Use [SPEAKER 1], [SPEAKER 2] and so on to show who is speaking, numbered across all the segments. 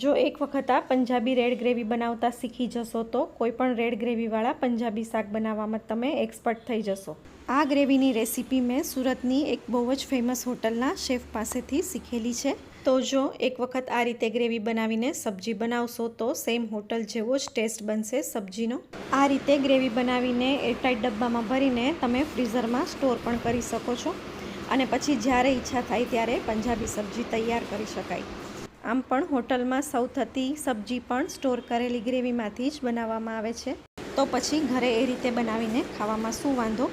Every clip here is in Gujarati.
[SPEAKER 1] જો એક વખત આ પંજાબી રેડ ગ્રેવી બનાવતા શીખી જશો તો કોઈપણ રેડ ગ્રેવીવાળા પંજાબી શાક બનાવવામાં તમે એક્સપર્ટ થઈ જશો. આ ગ્રેવીની રેસીપી મેં સુરતની એક બહુ જ ફેમસ હોટલના શેફ પાસેથી શીખેલી છે. તો જો એક વખત આ રીતે ગ્રેવી બનાવીને સબ્જી બનાવશો તો સેમ હોટલ જેવો જ ટેસ્ટ બનશે સબ્જીનો. આ રીતે ગ્રેવી બનાવીને એરટાઈટ ડબ્બામાં ભરીને તમે ફ્રીઝરમાં સ્ટોર પણ કરી શકો છો. અને પછી જ્યારે ઈચ્છા થાય ત્યારે પંજાબી સબ્જી તૈયાર કરી શકાય. આમ પણ હોટલમાં સૌ થતી સબ્જી પણ સ્ટોર કરેલી ગ્રેવીમાંથી જ બનાવવામાં આવે છે. તો પછી ઘરે એ રીતે બનાવીને ખાવામાં શું વાંધો?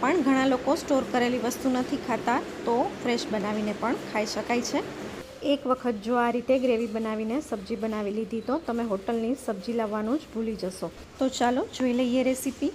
[SPEAKER 1] પણ ઘણા લોકો સ્ટોર કરેલી વસ્તુ નથી ખાતા તો ફ્રેશ બનાવીને પણ ખાઈ શકાય છે. એક વખત જો આ રીતે ગ્રેવી બનાવીને સબ્જી બનાવી લીધી તો તમે હોટલની સબ્જી લાવવાનું જ ભૂલી જશો. તો ચાલો જોઈ લઈએ રેસીપી.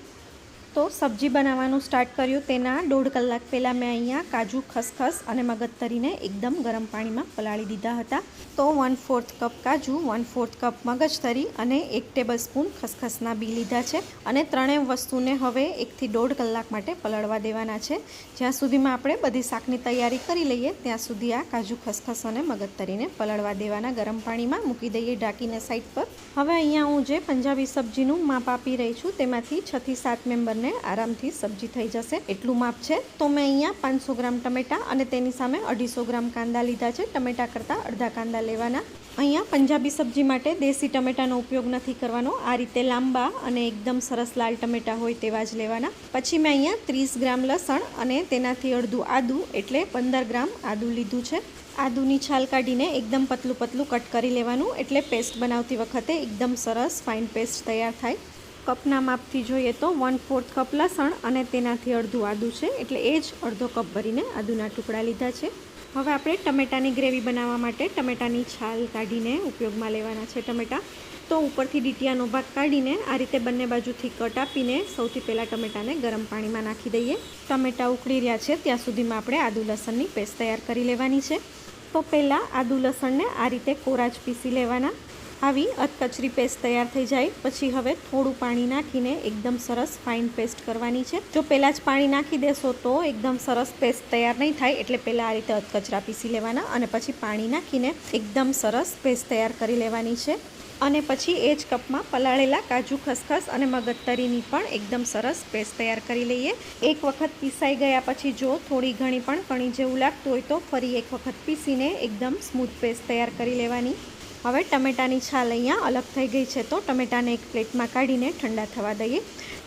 [SPEAKER 1] તો સબ્જી બનાવવાનું સ્ટાર્ટ કર્યું. તેના દોઢ કલાક પહેલાં મેં અહીંયા કાજુ ખસખસ અને મગજતરીને એકદમ ગરમ પાણીમાં પલાળી દીધા હતા. તો વન ફોર્થ કપ કાજુ વન ફોર્થ કપ મગજતરી અને એક ટેબલ સ્પૂન ખસખસના બી લીધા છે. અને ત્રણેય વસ્તુને હવે એકથી દોઢ કલાક માટે પલળવા દેવાના છે. જ્યાં સુધીમાં આપણે બધી શાકની તૈયારી કરી લઈએ, ત્યાં સુધી આ કાજુ ખસખસ અને મગજતરીને પલળવા દેવાના ગરમ પાણીમાં મૂકી દઈએ ઢાંકીને સાઈડ પર. હવે અહીંયા હું જે પંજાબી સબ્જીનું માપ આપી રહી છું, તેમાંથી છથી સાત મેમ્બરને આરામથી સબ્જી થઈ જશે. એટલું માપ છે. તો મેં અહીંયા પાંચસો ગ્રામ ટમેટાં અને તેની સામે અઢીસો ગ્રામ કાંદા લીધા છે. ટમેટા કરતાં અડધા કાંદા લેવાના. અહીંયા પંજાબી સબ્જી માટે દેશી ટમેટાનો ઉપયોગ નથી કરવાનો. આ રીતે લાંબા અને એકદમ સરસ લાલ ટમેટાં હોય તેવા જ લેવાના. પછી મેં અહીંયા ત્રીસ ગ્રામ લસણ અને તેનાથી અડધું આદું એટલે પંદર ગ્રામ આદું લીધું છે. આદુની છાલ કાઢીને એકદમ પતલું પતલું કટ કરી લેવાનું. એટલે પેસ્ટ બનાવતી વખતે એકદમ સરસ ફાઇન પેસ્ટ તૈયાર થાય. કપના માપથી જોઈએ તો વન ફોર્થ કપ લસણ અને તેનાથી અડધું આદું છે. એટલે એ જ અડધો કપ ભરીને આદુના ટુકડા લીધા છે. હવે આપણે ટમેટાની ગ્રેવી બનાવવા માટે ટમેટાની છાલ કાઢીને ઉપયોગમાં લેવાના છે ટમેટાં. તો ઉપરથી ડીટીયાનો ભાગ કાઢીને આ રીતે બંને બાજુથી કટ આપીને સૌથી પહેલાં ટમેટાને ગરમ પાણીમાં નાખી દઈએ. ટમેટાં ઉકળી રહ્યા છે, ત્યાં સુધીમાં આપણે આદુ લસણની પેસ્ટ તૈયાર કરી લેવાની છે. તો પહેલાં આદુ લસણને આ રીતે કોરા જ પીસી લેવાના. આવી અધકચરી પેસ્ટ તૈયાર થઈ જાય. પછી હવે થોડું પાણી નાખીને એકદમ સરસ ફાઇન પેસ્ટ કરવાની છે. જો પહેલાં જ પાણી નાખી દેશો તો એકદમ સરસ પેસ્ટ તૈયાર નહીં થાય એટલે પહેલાં આ રીતે અધકચરા પીસી લેવાના અને પછી પાણી નાખીને એકદમ સરસ પેસ્ટ તૈયાર કરી લેવાની છે. અને પછી એ જ કપમાં પલાળેલા કાજુ ખસખસ અને મગજતરીની પણ એકદમ સરસ પેસ્ટ તૈયાર કરી લઈએ. એક વખત પીસાઈ ગયા પછી જો થોડી ઘણી પણ કણી જેવું લાગતું હોય તો ફરી એક વખત પીસીને એકદમ સ્મૂથ પેસ્ટ તૈયાર કરી લેવાની. હવે ટમેટાની છાલ અહીંયા અલગ થઈ ગઈ છે તો ટમેટાને એક પ્લેટમાં કાઢીને ઠંડા થવા દઈએ.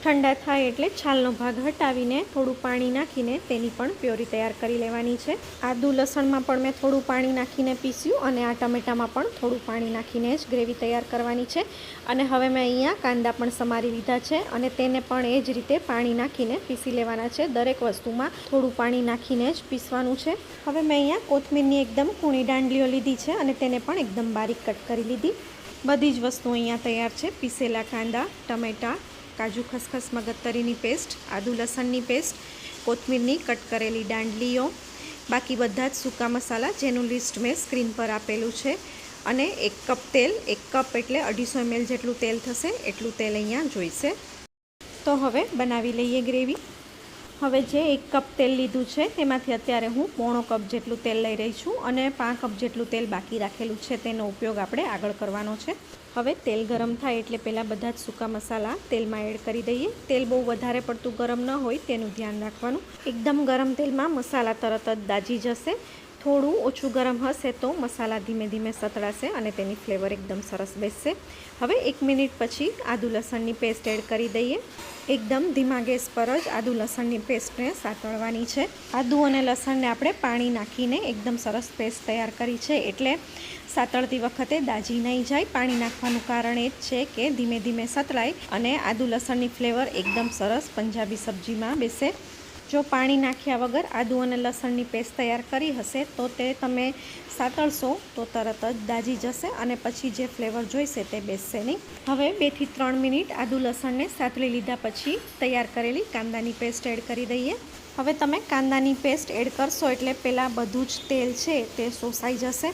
[SPEAKER 1] ઠંડા થાય એટલે છાલનો ભાગ હટાવીને થોડું પાણી નાખીને તેની પણ પ્યોરી તૈયાર કરી લેવાની છે. આદુ લસણમાં પણ મેં થોડું પાણી નાખીને પીસ્યું અને આ ટમેટામાં પણ થોડું પાણી નાખીને જ ગ્રેવી તૈયાર કરવાની છે. અને હવે મેં અહીંયા કાંદા પણ સમારી લીધા છે અને તેને પણ એ જ રીતે પાણી નાખીને પીસી લેવાના છે. દરેક વસ્તુમાં થોડું પાણી નાખીને જ પીસવાનું છે. હવે મેં અહીંયા કોથમીરની એકદમ કૂણી દાંડલીઓ લીધી છે અને તેને પણ એકદમ બારીક કટ કરી લીધી. બધી જ વસ્તુ અહીંયા તૈયાર છે. પીસેલા કાંદા, ટમેટાં કાજુ ખસખસ મગજતરીની પેસ્ટ, આદુ લસણની પેસ્ટ, કોથમીરની કટ કરેલી દાંડલીઓ, બાકી બધા જ સૂકા મસાલા જેનું લિસ્ટ મેં સ્ક્રીન પર આપેલું છે. અને એક કપ તેલ, એક કપ એટલે અઢીસો એમએલ જેટલું તેલ થશે, એટલું તેલ અહીંયા જોઈશે. તો હવે બનાવી લઈએ ગ્રેવી. હવે જે એક કપ તેલ લીધું છે તેમાંથી અત્યારે હું પોણો કપ જેટલું તેલ લઈ રહી છું અને પાંચ કપ જેટલું તેલ બાકી રાખેલું છે, તેનો ઉપયોગ આપણે આગળ કરવાનો છે. હવે તેલ ગરમ થાય એટલે પહેલાં બધા જ સૂકા મસાલા તેલમાં એડ કરી દઈએ. તેલ બહુ વધારે પડતું ગરમ ન હોય તેનું ધ્યાન રાખવાનું. એકદમ ગરમ તેલમાં મસાલા તરત જ દાજી જશે. થોડું ઓછું ગરમ હશે તો મસાલા ધીમે ધીમે સતળાશે અને તેની ફ્લેવર એકદમ સરસ બેસશે. હવે એક મિનિટ પછી આદુ લસણની પેસ્ટ એડ કરી દઈએ. એકદમ ધીમા ગેસ પર જ આદુ લસણની પેસ્ટને સાતળવાની છે. આદુ અને લસણને આપણે પાણી નાખીને એકદમ સરસ પેસ્ટ તૈયાર કરી છે એટલે સાતળતી વખતે દાજી નહીં જાય. પાણી નાખવાનું કારણ એ જ છે કે ધીમે ધીમે સતળાય અને આદુ લસણની ફ્લેવર એકદમ સરસ પંજાબી સબ્જીમાં બેસે. જો પાણી નાખ્યા વગર આદુ અને લસણની પેસ્ટ તૈયાર કરી હશે, તો તે તમે સાતળશો તો તરત જ દાજી જશે અને પછી જે ફ્લેવર જોઈશે તે બેસશે નહીં. હવે બેથી ત્રણ મિનિટ આદુ લસણને સાતળી લીધા પછી તૈયાર કરેલી કાંદાની પેસ્ટ એડ કરી દઈએ. હવે તમે કાંદાની પેસ્ટ એડ કરશો એટલે પહેલાં બધું જ તેલ છે તે શોષાઈ જશે.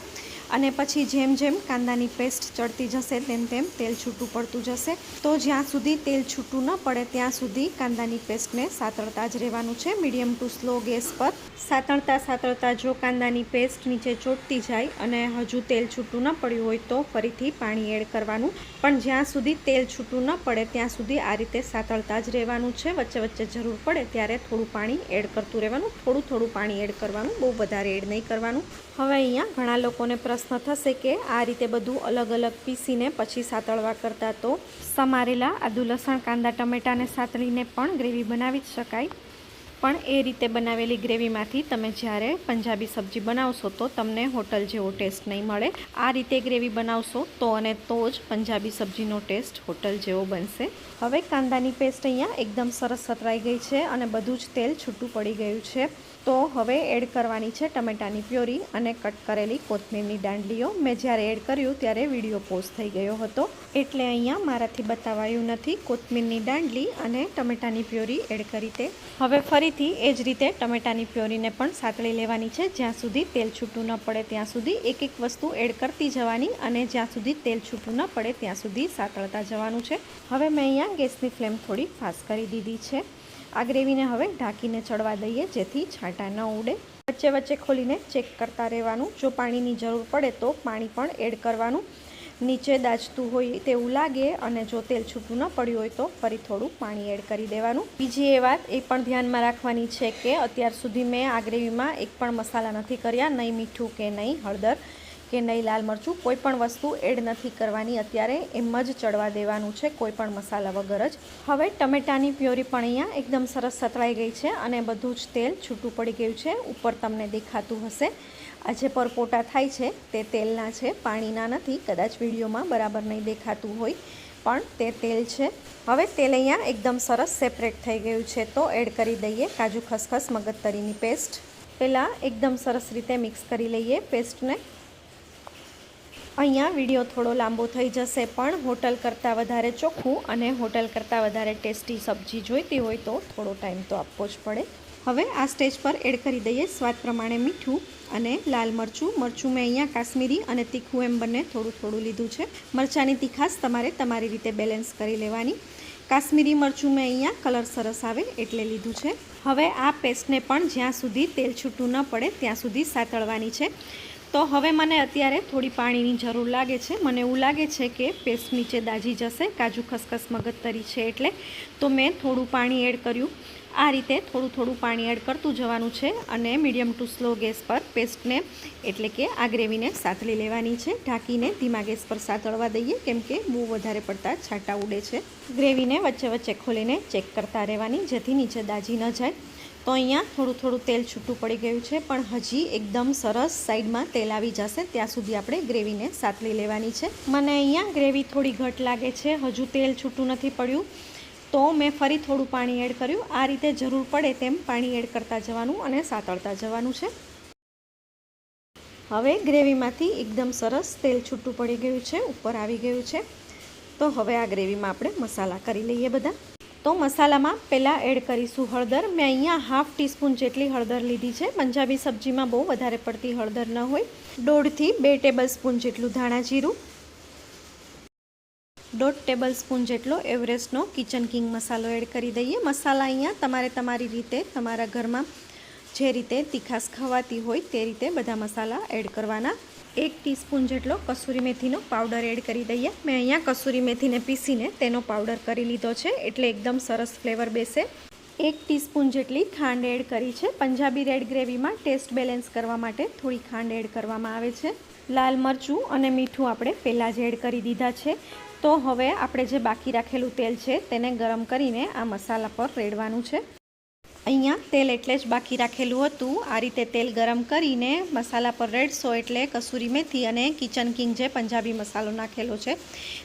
[SPEAKER 1] અને પછી જેમ જેમ કાંદાની પેસ્ટ ચડતી જશે તેમ તેમ તેલ છૂટું પડતું જશે. તો જ્યાં સુધી તેલ છૂટું ન પડે, ત્યાં સુધી કાંદાની પેસ્ટને સાતળતા જ રહેવાનું છે. મીડિયમ ટુ સ્લો ગેસ પર. સાતળતા સાતળતા જો કાંદાની પેસ્ટ નીચે ચોટતી જાય અને હજુ તેલ છૂટું ન પડ્યું હોય તો ફરીથી પાણી એડ કરવાનું. પણ જ્યાં સુધી તેલ છૂટું ન પડે, ત્યાં સુધી આ રીતે સાતળતા જ રહેવાનું છે. વચ્ચે વચ્ચે જરૂર પડે ત્યારે થોડું પાણી એડ કરતું રહેવાનું. થોડું થોડું પાણી એડ કરવાનું. બહુ વધારે એડ નહીં કરવાનું. હવે અહીંયા ઘણા લોકોને પ્રશ્ન થશે કે આ રીતે બધું અલગ અલગ પીસીને પછી સાતળવા કરતાં તો સમારેલા આદુ લસણ, કાંદા, ટમેટાને સાતળીને પણ ગ્રેવી બનાવી જ શકાય. પણ એ રીતે બનાવેલી ગ્રેવીમાંથી તમે જ્યારે પંજાબી સબ્જી બનાવશો તો તમને હોટલ જેવો ટેસ્ટ નહીં મળે. આ રીતે ગ્રેવી બનાવશો તો અને તો જ પંજાબી સબ્જીનો ટેસ્ટ હોટલ જેવો બનશે. હવે કાંદાની પેસ્ટ અહીંયા એકદમ સરસ સતરાઈ ગઈ છે અને બધું જ તેલ છૂટું પડી ગયું છે. તો હવે એડ કરવાની છે ટમેટાની પ્યોરી અને કટ કરેલી કોથમીરની દાંડલીઓ. મેં જ્યારે એડ કર્યું ત્યારે વીડિયો પોઝ થઈ ગયો હતો. એટલે અહીંયા મારાથી બતાવાયું નથી કોથમીરની દાંડલી અને ટમેટાની પ્યોરી એડ કરી તે. હવે ફરીથી એ જ રીતે ટમેટાની પ્યોરીને પણ સાતળી લેવાની છે. જ્યાં સુધી તેલ છૂટું ન પડે ત્યાં સુધી એક એક વસ્તુ એડ કરતી જવાની અને જ્યાં સુધી તેલ છૂટું ન પડે ત્યાં સુધી સાતળતા જવાનું છે. હવે મેં અહીંયા ગેસની ફ્લેમ થોડી ફાસ્ટ કરી દીધી છે. આ ગ્રેવીને હવે ઢાંકીને ચડવા દઈએ, જેથી છાંટા ન ઉડે. વચ્ચે વચ્ચે ખોલીને ચેક કરતા રહેવાનું. જો પાણીની જરૂર પડે તો પાણી પણ એડ કરવાનું. નીચે દાજતું હોય તેવું લાગે અને જો તેલ છૂટું ન પડ્યું હોય તો ફરી થોડું પાણી એડ કરી દેવાનું. બીજી એ વાત એ પણ ધ્યાનમાં રાખવાની છે કે અત્યાર સુધી મેં આ ગ્રેવીમાં એક પણ મસાલા નથી કર્યા, નહીં મીઠું કે નહીં હળદર. કે નહીં લાલ મરચું કોઈ પણ વસ્તુ એડ નથી કરવાની. અત્યારે એમ જ ચડવા દેવાનું છે કોઈ પણ મસાલા વગર જ. હવે ટમેટાની પ્યોરી પણ અહીંયા એકદમ સરસ સતવાઈ ગઈ છે અને બધું જ તેલ છૂટું પડી ગયું છે. ઉપર તમને દેખાતું હશે. આ જે પરપોટા થાય છે તે તેલના છે. પાણીના નથી, કદાચ વિડીયોમાં બરાબર નહીં દેખાતું હોય, પણ તે તેલ છે. હવે તેલ અહીંયા એકદમ સરસ સેપરેટ થઈ ગયું છે તો એડ કરી દઈએ. કાજુ ખસખસ, મગજતરીની પેસ્ટ. પહેલાં એકદમ સરસ રીતે મિક્સ કરી લઈએ પેસ્ટને. અહીંયા વીડિયો થોડો લાંબો થઈ જશે, પણ હોટલ કરતાં વધારે ચોખ્ખું અને હોટલ કરતાં વધારે ટેસ્ટી સબ્જી જોઈતી હોય તો થોડો ટાઈમ તો આપવો જ પડે. હવે આ સ્ટેજ પર એડ કરી દઈએ સ્વાદ પ્રમાણે મીઠું અને લાલ મરચું. મરચું મેં અહીંયા કાશ્મીરી અને તીખું એમ બંને થોડું થોડું લીધું છે. મરચાંની તીખાસ તમારે તમારી રીતે બેલેન્સ કરી લેવાની. કાશ્મીરી મરચું મેં અહીંયા કલર સરસ આવે એટલે લીધું છે. હવે આ પેસ્ટને પણ જ્યાં સુધી તેલ છૂટું ન પડે ત્યાં સુધી સાતળવાની છે. તો હવે મને અત્યારે થોડી પાણીની જરૂર લાગે છે. મને એવું લાગે છે કે પેસ્ટ નીચે દાજી જશે, કાજુ ખસખસ મગજતરી છે એટલે. તો મેં થોડું પાણી એડ કર્યું. આ રીતે થોડું થોડું પાણી એડ કરતું જવાનું છે અને મીડિયમ ટુ સ્લો ગેસ પર પેસ્ટને, એટલે કે આ ગ્રેવીને સાતળી લેવાની છે. ઢાંકીને ધીમા ગેસ પર સાતળવા દઈએ, કેમ કે બહુ વધારે પડતા છાંટા ઉડે છે. ગ્રેવીને વચ્ચે વચ્ચે ખોલીને ચેક કરતા રહેવાની, જેથી નીચે દાજી ન જાય. તો અહીંયા થોડું થોડું તેલ છૂટું પડી ગયું છે, પણ હજી એકદમ સરસ સાઈડમાં તેલ આવી જશે. ત્યાં સુધી આપણે ગ્રેવીને સાતલી લેવાની છે. મને અહીંયા ગ્રેવી થોડી ઘટ લાગે છે, હજુ તેલ છૂટું નથી પડ્યું. તો મેં ફરી થોડું પાણી એડ કર્યું. આ રીતે જરૂર પડે તેમ પાણી એડ કરતા જવાનું અને સાતળતા જવાનું છે. હવે ગ્રેવીમાંથી એકદમ સરસ તેલ છૂટું પડી ગયું છે, ઉપર આવી ગયું છે. તો હવે આ ગ્રેવીમાં આપણે મસાલા કરી લઈએ બધા. તો મસાલામાં પહેલાં એડ કરીશું હળદર. મેં અહીંયા હાફ ટીસ્પૂન જેટલી હળદર લીધી છે. પંજાબી સબ્જીમાં બહુ વધારે પડતી હળદર ન હોય. દોઢથી બે ટેબલ સ્પૂન જેટલું ધાણા જીરું. દોઢ ટેબલ સ્પૂન જેટલો એવરેસ્ટનો કિચન કિંગ મસાલો એડ કરી દઈએ. મસાલા અહીંયા તમારે તમારી રીતે તમારા ઘરમાં જે રીતે તીખાસ ખવાતી હોય તે રીતે બધા મસાલા એડ કરવાના. એક ટીસ્પૂન જેટલો કસૂરી મેથીનો પાવડર એડ કરી દઈએ. મેં અહીંયા કસૂરી મેથીને પીસીને તેનો પાવડર કરી લીધો છે, એટલે એકદમ સરસ ફ્લેવર બેસે. એક ટીસ્પૂન જેટલી ખાંડ એડ કરી છે. પંજાબી રેડ ગ્રેવીમાં ટેસ્ટ બેલેન્સ કરવા માટે થોડી ખાંડ એડ કરવામાં આવે છે. લાલ મરચું અને મીઠું આપણે પહેલાં જ એડ કરી દીધા છે. તો હવે આપણે જે બાકી રાખેલું તેલ છે, તેને ગરમ કરીને આ મસાલા પર રેડવાનું છે. અહીંયા તેલ એટલે જ બાકી રાખેલું હતું. આ રીતે તેલ ગરમ કરીને મસાલા પર રેડશો એટલે કસૂરી મેથી અને કિચન કિંગ જે પંજાબી મસાલો નાખેલો છે,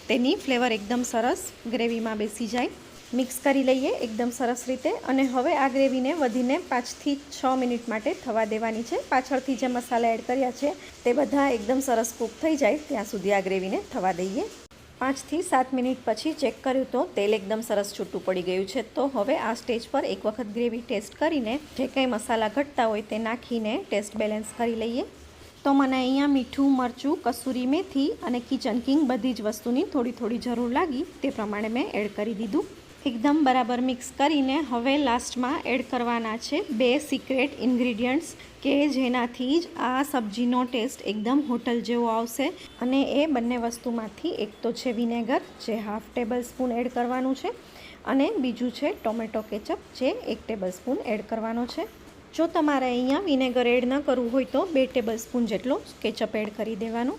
[SPEAKER 1] તેની ફ્લેવર એકદમ સરસ ગ્રેવીમાં બેસી જાય. મિક્સ કરી લઈએ એકદમ સરસ રીતે અને હવે આ ગ્રેવીને વધીને પાંચથી છ મિનિટ માટે થવા દેવાની છે. પાછળથી જે મસાલા એડ કર્યા છે, તે બધા એકદમ સરસ કૂક થઈ જાય. ત્યાં સુધી આ ગ્રેવીને થવા દઈએ. પાંચથી સાત મિનિટ પછી ચેક કર્યું તો તેલ એકદમ સરસ છૂટું પડી ગયું છે. તો હવે આ સ્ટેજ પર એક વખત ગ્રેવી ટેસ્ટ કરીને જે કંઈ મસાલા ઘટતા હોય તે નાખીને ટેસ્ટ બેલેન્સ કરી લઈએ. તો મને અહીંયા મીઠું, મરચું, કસૂરી મેથી અને કિચન કિંગ બધી જ વસ્તુની થોડી થોડી જરૂર લાગી. તે પ્રમાણે મેં એડ કરી દીધું. એકદમ બરાબર મિક્સ કરીને હવે લાસ્ટમાં એડ કરવાના છે બે સિક્રેટ ઇન્ગ્રીડિયન્ટ્સ કે જેનાથી જ આ સબ્જીનો ટેસ્ટ એકદમ હોટલ જેવો આવશે. અને એ બંને વસ્તુમાંથી એક તો છે વિનેગર જે હાફ ટેબલ સ્પૂન એડ કરવાનું છે. અને બીજું છે ટોમેટો કેચઅપ જે એક ટેબલ સ્પૂન એડ કરવાનો છે. જો તમારે અહીંયા વિનેગર એડ ન કરવું હોય તો બે ટેબલ સ્પૂન જેટલો કેચઅપ એડ કરી દેવાનો.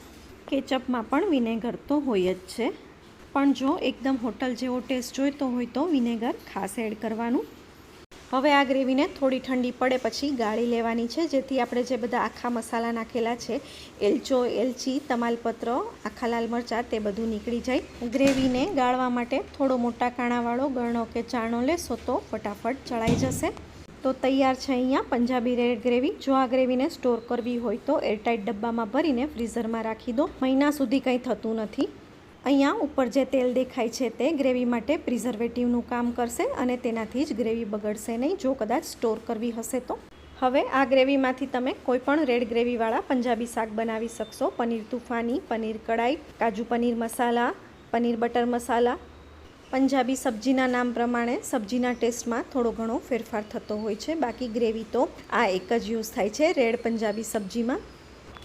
[SPEAKER 1] કેચઅપમાં પણ વિનેગર તો હોય જ છે. પણ જો એકદમ હોટલ જેવો ટેસ્ટ જોઈતો હોય તો વિનેગર ખાસ એડ કરવાનું. હવે આ ગ્રેવીને થોડી ઠંડી પડે પછી ગાળી લેવાની છે, જેથી આપણે જે બધા આખા મસાલા નાખેલા છે, એલચો, એલચી, તમાલપત્ર, આખા લાલ મરચાં, તે બધું નીકળી જાય. ગ્રેવીને ગાળવા માટે થોડો મોટા કાણાવાળો ગળણો કે ચાણો લેશો તો ફટાફટ ચડાઈ જશે. તો તૈયાર છે અહીંયા પંજાબી રેડ ગ્રેવી. જો આ ગ્રેવીને સ્ટોર કરવી હોય તો એરટાઇટ ડબ્બામાં ભરીને ફ્રીઝરમાં રાખી દો. મહિના સુધી કંઈ થતું નથી. અહીંયા ઉપર જે તેલ દેખાય છે તે ગ્રેવી માટે પ્રિઝર્વેટિવનું કામ કરશે અને તેનાથી જ ગ્રેવી બગડશે નહીં. જો કદાચ સ્ટોર કરવી હશે તો. હવે આ ગ્રેવીમાંથી તમે કોઈ પણ રેડ ગ્રેવીવાળા પંજાબી શાક બનાવી શકશો. પનીર તુફાની, પનીર કડાઈ કાજુ પનીર મસાલા, પનીર બટર મસાલા. પંજાબી સબ્જીના નામ પ્રમાણે સબ્જીના ટેસ્ટમાં થોડો ઘણો ફેરફાર થતો હોય છે. બાકી ગ્રેવી તો આ એક જ યુઝ થાય છે રેડ પંજાબી સબ્જીમાં.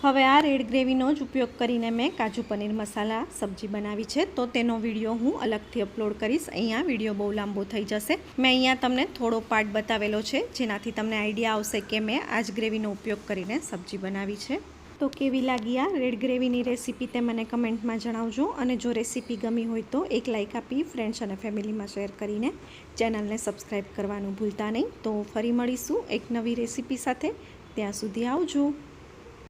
[SPEAKER 1] હવે આ રેડ ગ્રેવીનો જ ઉપયોગ કરીને મેં કાજુ પનીર મસાલા સબ્જી બનાવી છે. તો તેનો વીડિયો હું અલગથી અપલોડ કરીશ. અહીંયા વીડિયો બહુ લાંબો થઈ જશે. મેં અહીંયા તમને થોડો પાર્ટ બતાવેલો છે, જેનાથી તમને આઈડિયા આવશે કે મેં આ જ ગ્રેવીનો ઉપયોગ કરીને સબ્જી બનાવી છે. તો કેવી લાગી આ રેડ ગ્રેવીની રેસીપી તે મને કમેન્ટમાં જણાવજો. અને જો રેસીપી ગમી હોય તો એક લાઇક આપી, ફ્રેન્ડ્સ અને ફેમિલીમાં શેર કરીને ચેનલને સબસ્ક્રાઈબ કરવાનું ભૂલતા નહીં. તો ફરી મળીશું એક નવી રેસીપી સાથે. ત્યાં સુધી આવજો.